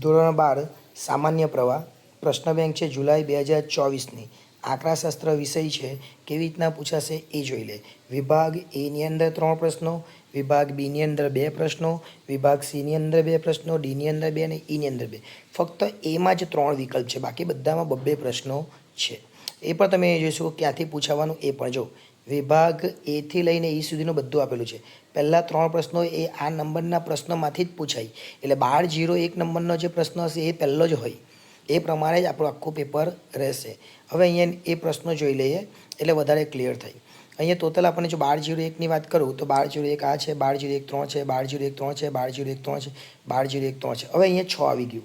ધોરણ બાર, સામાન્ય પ્રવાહ, પ્રશ્ન બેંક છે જુલાઈ બે હજાર ચોવીસની. આંકડાશાસ્ત્ર વિષય છે, કેવી રીતના પૂછાશે એ જોઈ લે. વિભાગ એની અંદર ત્રણ પ્રશ્નો, વિભાગ બીની અંદર બે પ્રશ્નો, વિભાગ સીની અંદર બે પ્રશ્નો ડીની અંદર બે અને ઈની અંદર બે. ફક્ત એમાં જ ત્રણ વિકલ્પ છે, બાકી બધામાં બબ્બે પ્રશ્નો છે. એ પણ તમે જોઈશું કે ક્યાંથી પૂછાવાનું એ પણ જો. વિભાગ એથી લઈને ઈ સુધીનું બધું આપેલું છે. પહેલાં ત્રણ પ્રશ્નો એ આ નંબરના પ્રશ્નોમાંથી જ પૂછાય. એટલે બાર જીરો એક નંબરનો જે પ્રશ્ન હશે એ પહેલો જ હોય. એ પ્રમાણે જ આપણું આખું પેપર રહેશે. હવે અહીંયા એ પ્રશ્નો જોઈ લઈએ. એટલે વધારે ક્લિયર થાય. અહીંયા ટોટલ આપણને જો બાર જીરો એકની વાત કરું, તો બાર જીરો એક આ છે, બાર જીરો એક ત્રણ છે, બાર જીરો એક ત્રણ છે, બાર જીરો એક ત્રણ છે, બાર જીરો એક ત્રણ છે. હવે અહીંયા છ આવી ગયું.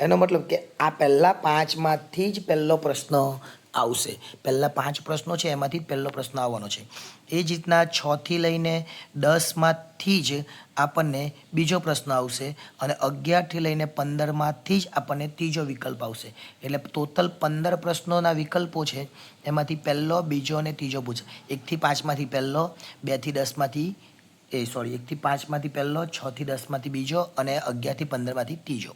એનો મતલબ કે આ પહેલાં પાંચમાંથી જ પહેલો પ્રશ્ન આવશે. પહેલાં પાંચ પ્રશ્નો છે, એમાંથી પહેલો પ્રશ્ન આવવાનો છે. એ જ રીતના છથી લઈને દસમાંથી જ આપણને બીજો પ્રશ્ન આવશે અને અગિયારથી લઈને પંદરમાંથી જ આપણને ત્રીજો વિકલ્પ આવશે. એટલે ટોટલ પંદર પ્રશ્નોના વિકલ્પો છે, એમાંથી પહેલો, બીજો અને ત્રીજો પૂછે એકથી પાંચમાંથી પહેલો બેથી દસમાંથી એ સોરી એકથી પાંચમાંથી પહેલો છથી દસમાંથી બીજો અને અગિયારથી પંદરમાંથી ત્રીજો.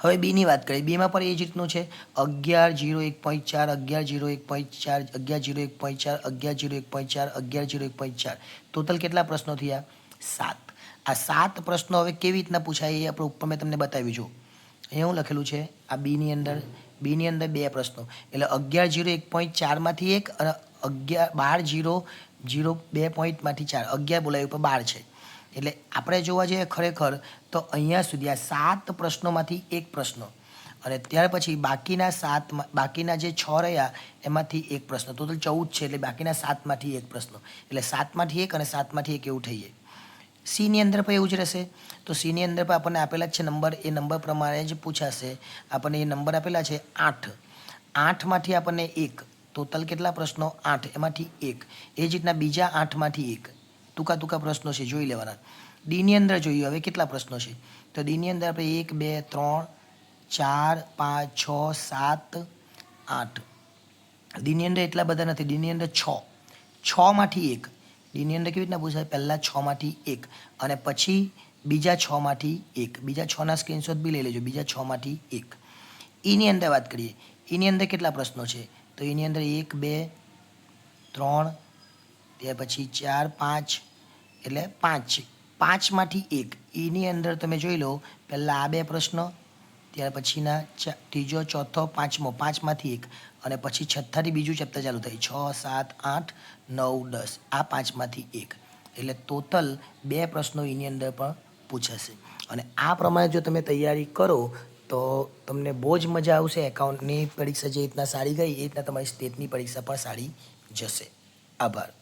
હવે બીની વાત કરીએ. બીમાં પણ એ જ રીતનું છે. અગિયાર જીરો એક પોઈન્ટ ચાર, અગિયાર જીરો એક પોઈન્ટ ચાર, અગિયાર જીરો એક પોઈન્ટ ચાર, અગિયાર જીરો એક પોઈન્ટ ચાર, અગિયાર જીરો એક પોઈન્ટ ચાર. ટોટલ કેટલા પ્રશ્નો થયા? સાત. આ સાત પ્રશ્નો હવે કેવી રીતના પૂછાય એ આપણે ઉપર મેં તમને બતાવ્યું. છું અહીંયા હું લખેલું છે, આ બીની અંદર બીની અંદર બે પ્રશ્નો. એટલે અગિયાર જીરો એક પોઈન્ટ ચારમાંથી એક અને અગિયાર, બાર જીરો જીરો બે પોઈન્ટમાંથી ચાર. અગિયાર બોલાવ્યું પણ બાર છે. એટલે આપણે જોવા જઈએ ખરેખર, તો અહીંયા સુધી આ સાત પ્રશ્નોમાંથી એક પ્રશ્ન. અને ત્યાર પછી બાકીના સાત બાકીના જે છ રહ્યા, એમાંથી એક પ્રશ્ન. ટોટલ ચૌદ છે, એટલે બાકીના સાતમાંથી એક પ્રશ્ન. એટલે સાતમાંથી એક અને સાતમાંથી એક એવું થઈ જાય. સીની અંદર પણ એવું જ રહેશે. તો સીની અંદર પણ આપણને આપેલા છે નંબર. એ નંબર પ્રમાણે જ પૂછાશે. આપણને એ નંબર આપેલા છે આઠ. આઠમાંથી આપણને એક. ટોટલ કેટલા પ્રશ્નો? આઠ. એમાંથી એક. એ જ રીતના બીજા આઠમાંથી એક. ટૂંકા ટૂંકા પ્રશ્નો છે, જોઈ લેવાના. ડીની અંદર જોઈએ, હવે કેટલા પ્રશ્નો છે? તો ડીની અંદર આપણે એક, બે, ત્રણ, ચાર, પાંચ, છ, સાત, આઠ. ડીની અંદર એટલા બધા નથી. ડીની અંદર છ. છમાંથી એક. ડીની અંદર કેવી રીતના પૂછાય? પહેલાં છમાંથી એક. અને પછી બીજા છમાંથી એક. બીજા છના સ્ક્રીનશોટ બી લઈ લેજો. બીજા છમાંથી એક. એની અંદર વાત કરીએ. એની અંદર કેટલા પ્રશ્નો છે? તો એની અંદર એક, બે, ત્રણ ત્યાર પછી ચાર, પાંચ, એટલે પાંચ. પાંચમાંથી એક. એની અંદર તમે જોઈ લો, પહેલાં આ બે પ્રશ્ન, ત્યાર પછીના ત્રીજો, ચોથો, પાંચમો. પાંચમાંથી એક. અને પછી છઠ્ઠાથી બીજું ચેપ્ટર ચાલુ થાય. છ, સાત, આઠ, નવ, દસ. આ પાંચમાંથી એક. એટલે ટોટલ બે પ્રશ્નો એની અંદર પણ પૂછાશે. અને આ પ્રમાણે જો તમે તૈયારી કરો, તો તમને બહુ જ મજા આવશે. એકાઉન્ટની પરીક્ષા જે રીતના સારી ગઈ, એ રીતના તમારી સ્ટેટની પરીક્ષા પણ સારી જશે. આભાર.